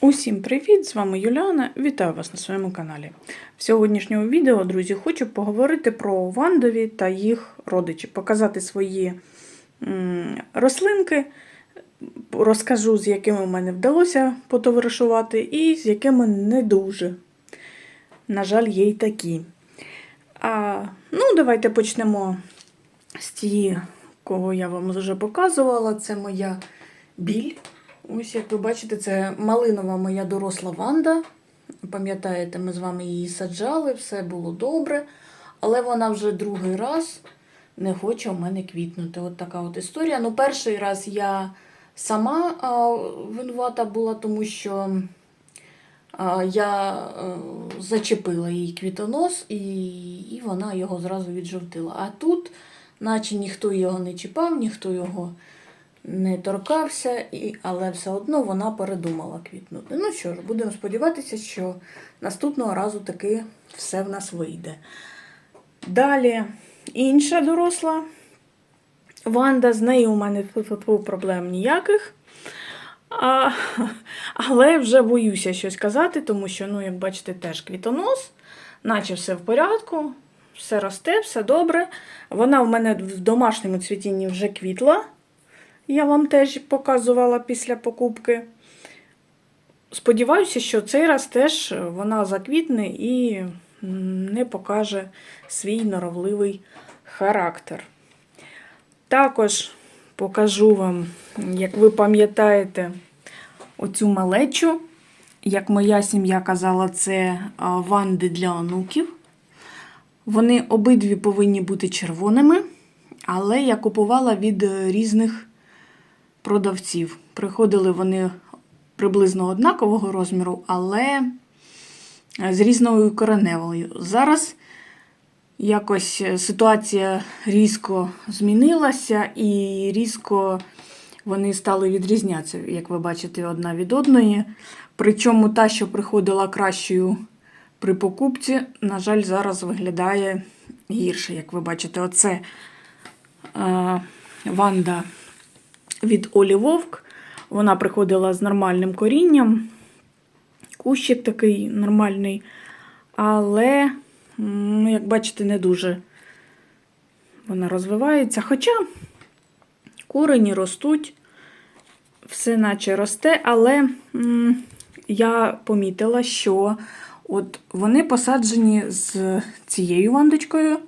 Усім привіт! З вами Юліана. Вітаю вас на своєму каналі. В сьогоднішньому відео, друзі, хочу поговорити про вандові та їх родичів, показати свої рослинки, розкажу, з якими в мене вдалося потоваришувати, і з якими не дуже. На жаль, є й такі. А, ну, давайте почнемо з тієї, кого я вам вже показувала. Це моя біль. Ось, як ви бачите, це малинова моя доросла ванда. Пам'ятаєте, ми з вами її саджали, все було добре. Але вона вже другий раз не хоче у мене квітнути. От така от історія. Ну, перший раз я сама винувата була, тому що я а, зачепила їй квітонос, і вона його зразу віджовтила. А тут, наче ніхто його не чіпав, ніхто його не торкався, і, але все одно вона передумала квітнути. Ну що ж, будемо сподіватися, що наступного разу таки все в нас вийде. Далі інша доросла Ванда, з нею у мене проблем ніяких. А, але вже боюся щось казати, тому що, ну, як бачите, теж квітонос, наче все в порядку, все росте, все добре. Вона в мене в домашньому цвітінні вже квітла. Я вам теж показувала після покупки. Сподіваюся, що цей раз теж вона заквітне і не покаже свій норовливий характер. Також покажу вам, як ви пам'ятаєте, оцю малечу. Як моя сім'я казала, це ванди для онуків. Вони обидві повинні бути червоними, але я купувала від е, різних продавців. Приходили вони приблизно однакового розміру, але з різною кореневою. Зараз якось ситуація різко змінилася і різко вони стали відрізнятися, як ви бачите, одна від одної. Причому та, що приходила кращою при покупці, на жаль, зараз виглядає гірше. Як ви бачите, оце е, Ванда від Олі Вовк. Вона приходила з нормальним корінням. Кущик такий нормальний. Але, ну, як бачите, не дуже вона розвивається. Хоча корені ростуть, все наче росте, але я помітила, що от вони посаджені з цією вандочкою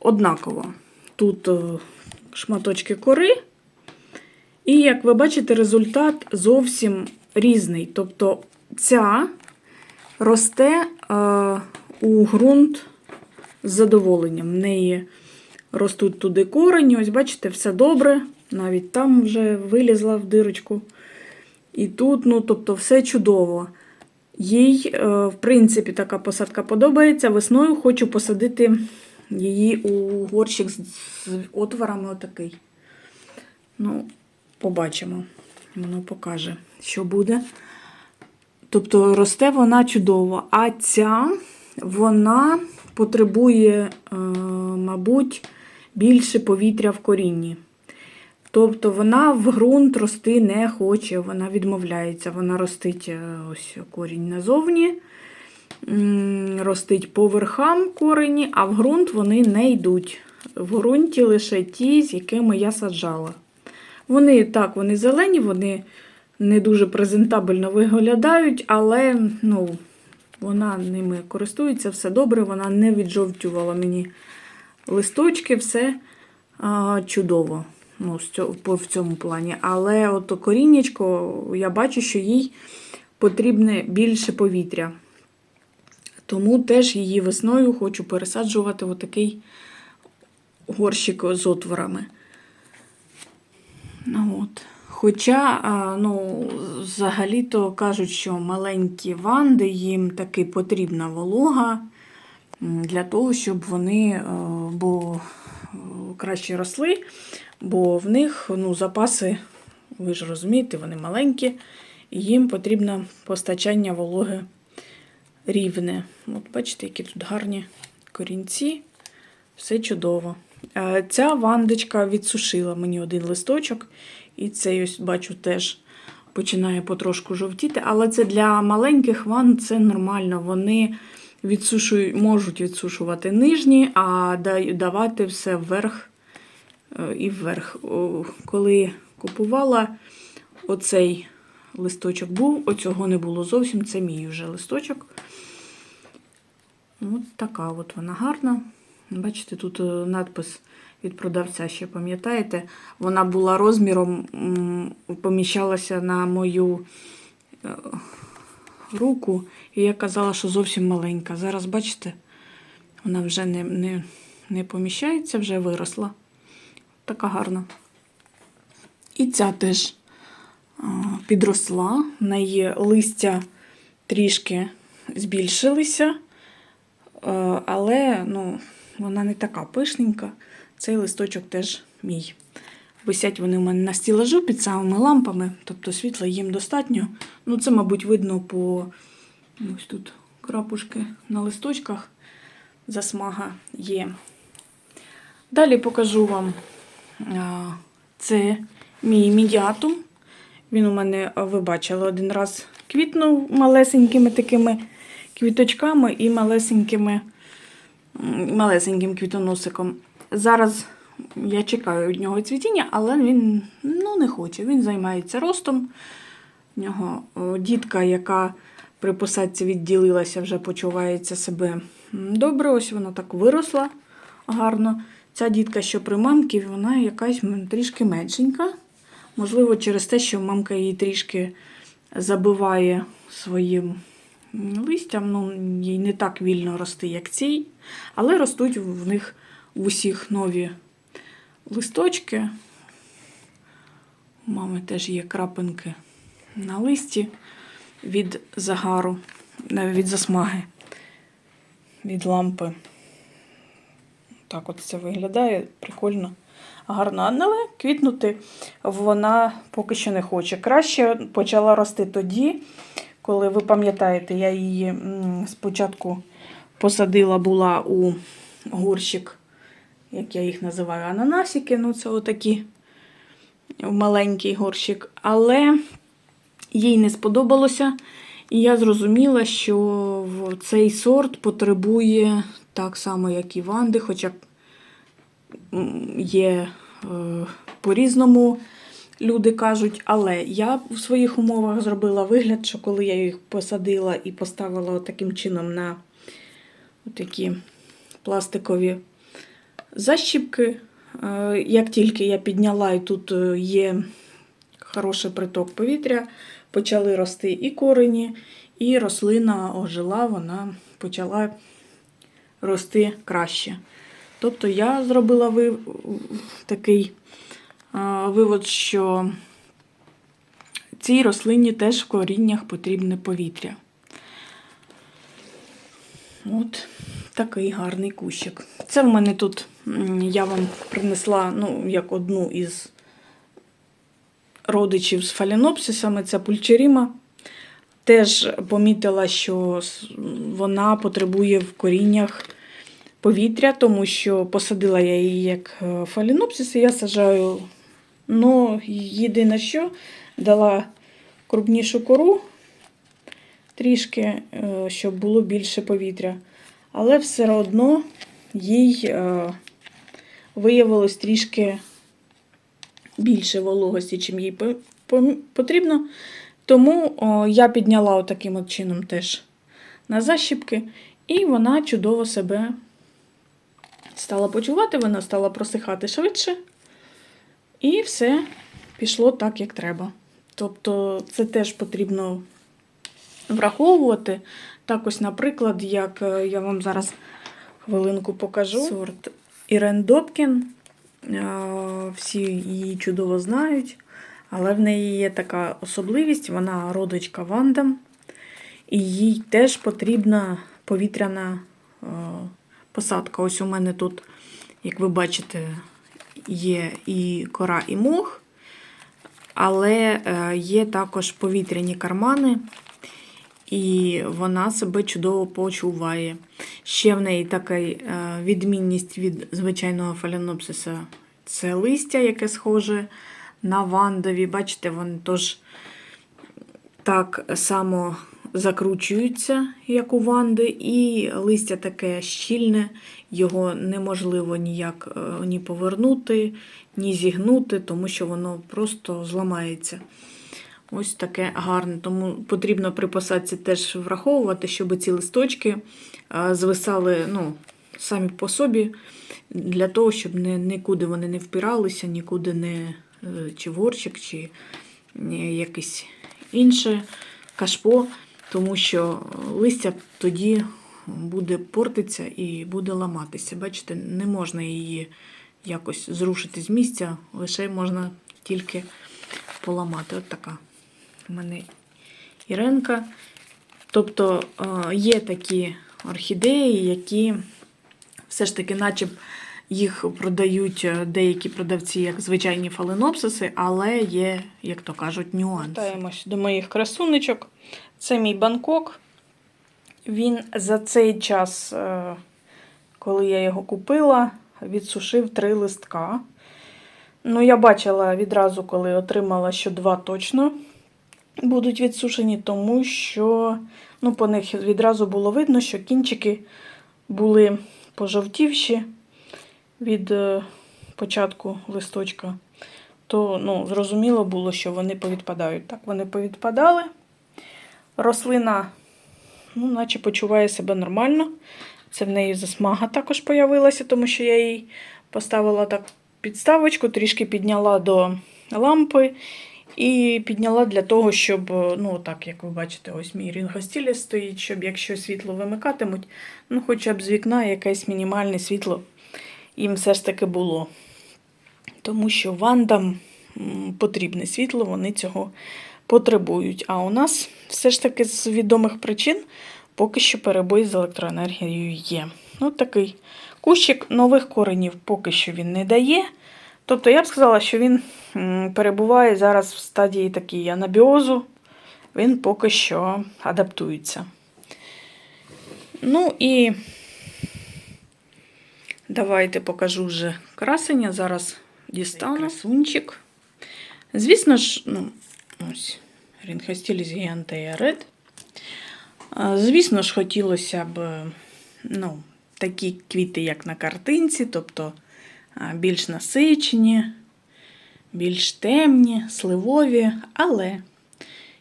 однаково. Тут е, шматочки кори. І, як ви бачите, результат зовсім різний. Тобто ця росте е, у ґрунт з задоволенням. В неї ростуть туди корені. Ось, бачите, все добре. Навіть там вже вилізла в дирочку. І тут, ну, тобто, все чудово. Їй, е, в принципі, така посадка подобається. Весною хочу посадити її у горщик з, з отворами отакий. Ну, побачимо. Воно покаже, що буде. Тобто росте вона чудово. А ця вона потребує, е, мабуть, більше повітря в корінні. Тобто вона в ґрунт рости не хоче, вона відмовляється. Вона ростить е, ось корінь назовні, ростить по верхам корені, а в ґрунт вони не йдуть. В ґрунті лише ті, з якими я саджала. Вони так, вони зелені, вони не дуже презентабельно виглядають, але ну, вона ними користується, все добре, вона не віджовтювала мені листочки, все а, чудово ну, в цьому плані. Але от коріннячко, я бачу, що їй потрібне більше повітря. Тому теж її весною хочу пересаджувати в такий горщик з отворами. Ну, от. Хоча, ну, взагалі-то кажуть, що маленькі ванди їм таки потрібна волога для того, щоб вони е, бо, е, краще росли, бо в них ну, запаси, ви ж розумієте, вони маленькі, і їм потрібно постачання вологи рівне. От бачите, які тут гарні корінці, все чудово. Е, Ця вандочка відсушила мені один листочок, і цей ось бачу теж починає потрошку жовтіти, але це для маленьких ванн це нормально. Вони відсушують, можуть відсушувати нижні, а давати все вверх е, і вверх. Коли купувала оцей листочок був, оцього не було зовсім, це мій вже листочок. От така от вона гарна. Бачите, тут е, надпис від продавця, ще пам'ятаєте? Вона була розміром, поміщалася на мою е, руку, і я казала, що зовсім маленька. Зараз, бачите, вона вже не, не, не поміщається, вже виросла. Така гарна. І ця теж підросла, в неї листя трішки збільшилися, е, але ну, вона не така пишненька. Цей листочок теж мій. Висять вони в мене на стілажу під самими лампами, тобто світла їм достатньо. Ну, це, мабуть, видно по ось тут крапушки на листочках. Засмага є. Далі покажу вам це мій медіатум. Він у мене, ви бачили, один раз квітнув малесенькими такими квіточками і малесенькими, малесеньким квітоносиком. Зараз я чекаю від нього цвітіння, але він ну, не хоче. Він займається ростом. У нього дітка, яка при посадці відділилася, вже почувається себе добре. Ось вона так виросла гарно. Ця дітка, що при мамці, вона якась трішки меншенька. Можливо, через те, що мамка її трішки забиває своїм листям. Ну, їй не так вільно рости, як цій. Але ростуть в них в усіх нові листочки. У мами теж є крапинки на листі від загару, від засмаги, від лампи. Так от це виглядає прикольно, Але квітнути вона поки що не хоче. Краще почала рости тоді, коли ви пам'ятаєте, я її спочатку посадила була у горщик, як я їх називаю, ананасики. Ну, це отакі маленький горщик. Але їй не сподобалося. І я зрозуміла, що цей сорт потребує так само, як і ванди, хоча є е, по-різному люди кажуть. Але я в своїх умовах зробила вигляд, що коли я їх посадила і поставила таким чином на такі пластикові защіпки, е, як тільки я підняла, і тут е, є хороший приток повітря, почали рости і корені, і рослина ожила, вона почала рости краще. Тобто я зробила ви... такий а, вивод, що цій рослині теж в коріннях потрібне повітря. От такий гарний кущик. Це в мене тут я вам принесла ну, як одну із родичів з фалінопсисами, це пульчеріма. Теж помітила, що вона потребує в коріннях повітря, тому що посадила я її як е, фалінопсис, і я сажаю. Ну, єдине що, дала крупнішу кору, трішки, е, щоб було більше повітря. Але все одно їй е, виявилось трішки більше вологості, чим їй по- по- потрібно. Тому я підняла отаким от чином теж на защіпки, і вона чудово себе стала почувати, вона стала просихати швидше. І все пішло так, як треба. Тобто, це теж потрібно враховувати. Так, ось, наприклад, як е, я вам зараз хвилинку покажу. Сорт Ірен Добкін. Всі її чудово знають, але в неї є така особливість, вона родичка вандам, і їй теж потрібна повітряна е, посадка. Ось у мене тут, як ви бачите, є і кора, і мох, але е, є також повітряні кармани, і вона себе чудово почуває. Ще в неї така е, відмінність від звичайного фаленопсиса це листя, яке схоже на вандові. Бачите, вони теж так само закручуються, як у ванди, і листя таке щільне, його неможливо ніяк е, ні повернути, ні зігнути, тому що воно просто зламається. Ось таке гарне. Тому потрібно при посадці теж враховувати, щоб ці листочки е, звисали ну, самі по собі, для того, щоб нікуди вони не впиралися, нікуди не е, чи в горщик, чи якесь інше кашпо, тому що листя тоді буде портитися і буде ламатися. Бачите, не можна її якось зрушити з місця, лише можна тільки поламати. От така у мене Іренка. Тобто е, є такі орхідеї, які все ж таки, наче їх продають е, деякі продавці як звичайні фаленопсиси, але є, як то кажуть, нюанси. Вертаємось до моїх красунечок. Це мій Бангкок. Він за цей час, е, коли я його купила, відсушив три листка. Ну, я бачила відразу, коли отримала, що два точно будуть відсушені, тому що ну, по них відразу було видно, що кінчики були пожовтівші від е, початку листочка. То ну, зрозуміло було, що вони повідпадають. Так, вони повідпадали. Рослина, ну, наче почуває себе нормально. Це в неї засмага також появилася, тому що я їй поставила так підставочку, трішки підняла до лампи і підняла для того, щоб, ну, так, як ви бачите, ось мій рінгостілі стоїть, щоб якщо світло вимикатимуть, ну, хоча б з вікна якесь мінімальне світло їм все ж таки було. Тому що вандам потрібне світло, вони цього потребують. А у нас все ж таки з відомих причин поки що перебої з електроенергією є. Ось такий кущик нових коренів поки що він не дає. Тобто я б сказала, що він перебуває зараз в стадії такій анабіозу, він поки що адаптується. Ну і давайте покажу вже красення. Зараз дістану красунчик. Звісно ж, ну, ось, Рінхостіліс гігантея Ред. Звісно ж, хотілося б ну, такі квіти, як на картинці, тобто більш насичені, більш темні, сливові, але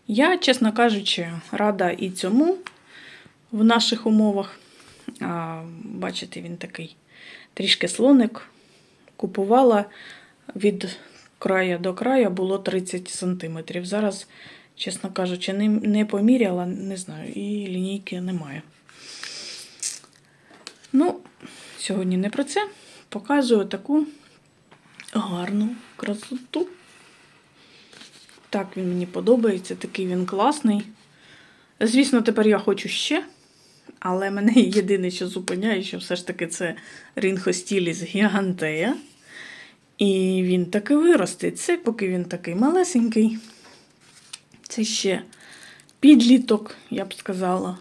я, чесно кажучи, рада і цьому в наших умовах. Бачите, він такий трішки слоник. Купувала від края до края було 30 сантиметрів. Зараз, чесно кажучи, не, не поміряла, не знаю, і лінійки немає. Ну, сьогодні не про це. Показую таку гарну красоту. Так, він мені подобається, такий він класний. Звісно, тепер я хочу ще. Але мене єдине, що зупиняє, що все ж таки це рінхостіліс гігантея. І він таки виросте. Це поки він такий малесенький. Це ще підліток, я б сказала.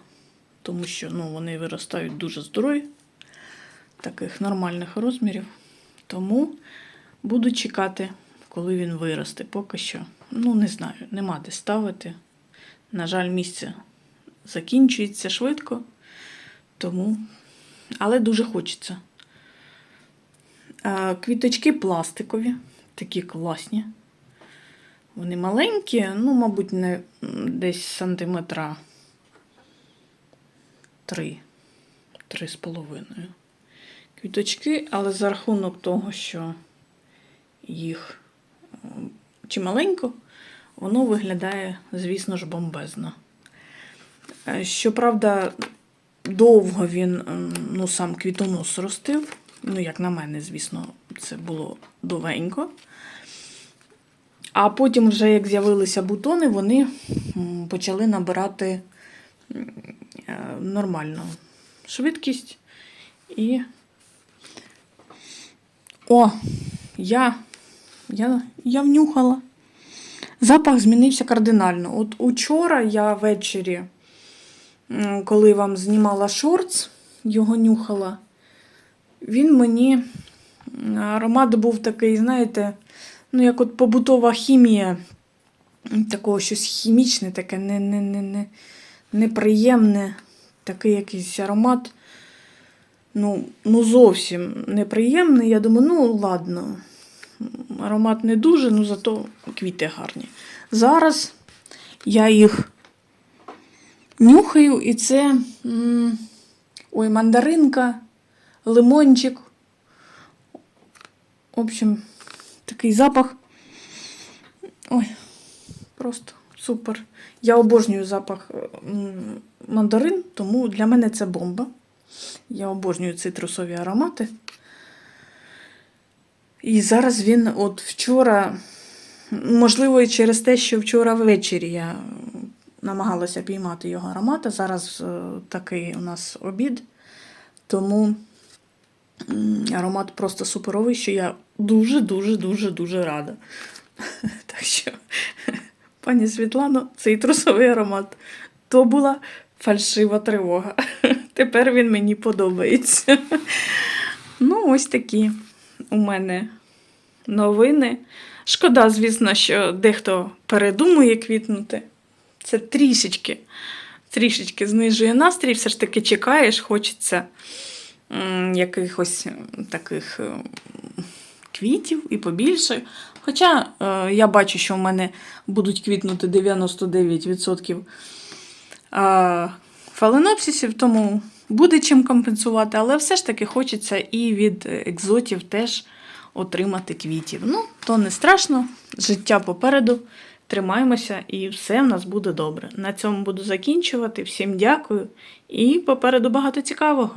Тому що ну, вони виростають дуже здорові, таких нормальних розмірів. Тому буду чекати, коли він виросте. Поки що, ну, не знаю, нема де ставити. На жаль, місце закінчується швидко. Тому, але дуже хочеться. Квіточки пластикові, такі класні. Вони маленькі, ну, мабуть, не десь сантиметра три, три з половиною. Квіточки, але за рахунок того, що їх чималенько, воно виглядає, звісно ж, бомбезно. Е, Щоправда, довго він ну, сам квітонос ростив. Ну, як на мене, звісно, це було довенько. А потім, вже як з'явилися бутони, вони почали набирати е, нормальну швидкість. І. О, я, я, я внюхала. Запах змінився кардинально. От учора я ввечері, коли вам знімала шортс, його нюхала. Він мені аромат був такий, знаєте, ну, як от побутова хімія такого щось хімічне, таке не, не, не, не, неприємне, такий якийсь аромат. Ну, ну, зовсім неприємний. Я думаю, ну ладно, аромат не дуже, ну зато квіти гарні. Зараз я їх нюхаю, і це ой, мандаринка, лимончик. В общем, такий запах. Ой, просто супер. Я обожнюю запах мандарин, тому для мене це бомба. Я обожнюю цитрусові аромати. І зараз він, от вчора, можливо, і через те, що вчора ввечері я намагалася піймати його аромат, а зараз е, такий у нас обід. Тому аромат просто суперовий, що я дуже-дуже-дуже дуже рада. Так що, пані Світлано, цей трусовий аромат. То була фальшива тривога. Тепер він мені подобається. Ну, ось такі у мене новини. Шкода, звісно, що дехто передумує квітнути. Це трішечки, трішечки знижує настрій, все ж таки чекаєш, хочеться якихось таких квітів і побільше. Хоча е, я бачу, що в мене будуть квітнути 99% е, фаленопсисів, тому буде чим компенсувати, але все ж таки хочеться і від екзотів теж отримати квітів. Ну, то не страшно, життя попереду. Тримаємося і все в нас буде добре. На цьому буду закінчувати. Всім дякую і попереду багато цікавого.